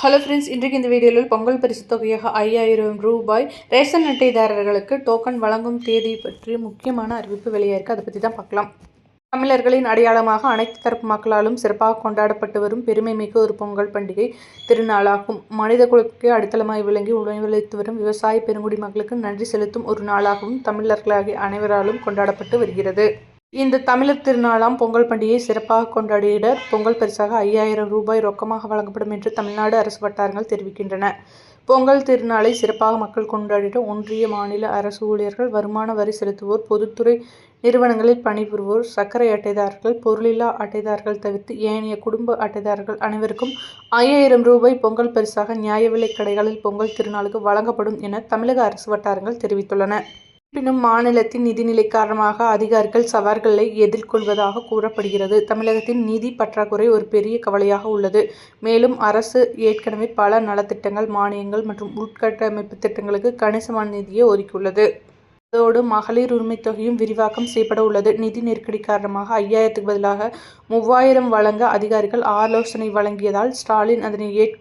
Hello friends இன்றைக்கு இந்த வீடியோவில் பொங்கல் பரிசு தொகையாக ஐயாயிரம் ரூபாய் ரேஷன் அட்டைதாரர்களுக்கு டோக்கன் வழங்கும் தேதி பற்றி முக்கியமான அறிவிப்பு வெளியாயிருக்கு அதை பற்றி தான் பார்க்கலாம். தமிழர்களின் அடையாளமாக அனைத்து தரப்பு மக்களாலும் சிறப்பாக கொண்டாடப்பட்டு வரும் பெருமை மிக்க ஒரு பொங்கல் பண்டிகை திருநாளாகும். மனித குலத்துக்கு அடித்தளமாய் விளங்கி உணவளித்து வரும் விவசாய பெருங்குடி மக்களுக்கு நன்றி செலுத்தும் ஒரு நாளாகவும் தமிழர்களாகிய அனைவராலும் கொண்டாடப்பட்டு வருகிறது. இந்த தமிழர் திருநாளாம் பொங்கல் பண்டிகையை சிறப்பாக கொண்டாடிட பொங்கல் பரிசாக ஐயாயிரம் ரூபாய் ரொக்கமாக வழங்கப்படும் என்று தமிழ்நாடு அரசு வட்டாரங்கள் தெரிவிக்கின்றன. பொங்கல் திருநாளை சிறப்பாக மக்கள் கொண்டாடிட ஒன்றிய மாநில அரசு ஊழியர்கள் வருமான வரி செலுத்துவோர் பொதுத்துறை நிறுவனங்களில் பணிபுரிவோர் சர்க்கரை அட்டைதாரர்கள் பொருளில்லா அட்டைதாரர்கள் தவிர்த்து ஏனைய குடும்ப அட்டைதாரர்கள் அனைவருக்கும் ஐயாயிரம் ரூபாய் பொங்கல் பரிசாக நியாய விலைக் கடைகளில் பொங்கல் திருநாளுக்கு வழங்கப்படும் என தமிழக அரசு வட்டாரங்கள் தெரிவித்துள்ளன. இருப்பினும் மாநிலத்தின் நிதிநிலை காரணமாக அதிகாரிகள் சவால்களை எதிர்கொள்வதாக கூறப்படுகிறது. தமிழகத்தின் நிதி பற்றாக்குறை ஒரு பெரிய கவலையாக உள்ளது. மேலும் அரசு ஏற்கனவே பல நலத்திட்டங்கள் மானியங்கள் மற்றும் உட்கட்டமைப்பு திட்டங்களுக்கு கணிசமான நிதியை ஒதுக்கியுள்ளது. அதோடு மகளிர் உரிமைத் தொகையும் விரிவாக்கம் செய்யப்பட உள்ளது. நிதி நெருக்கடி காரணமாக ஐயாயிரத்துக்கு பதிலாக மூவாயிரம் வழங்க அதிகாரிகள் ஆலோசனை வழங்கியதால் ஸ்டாலின் அதனை ஏற்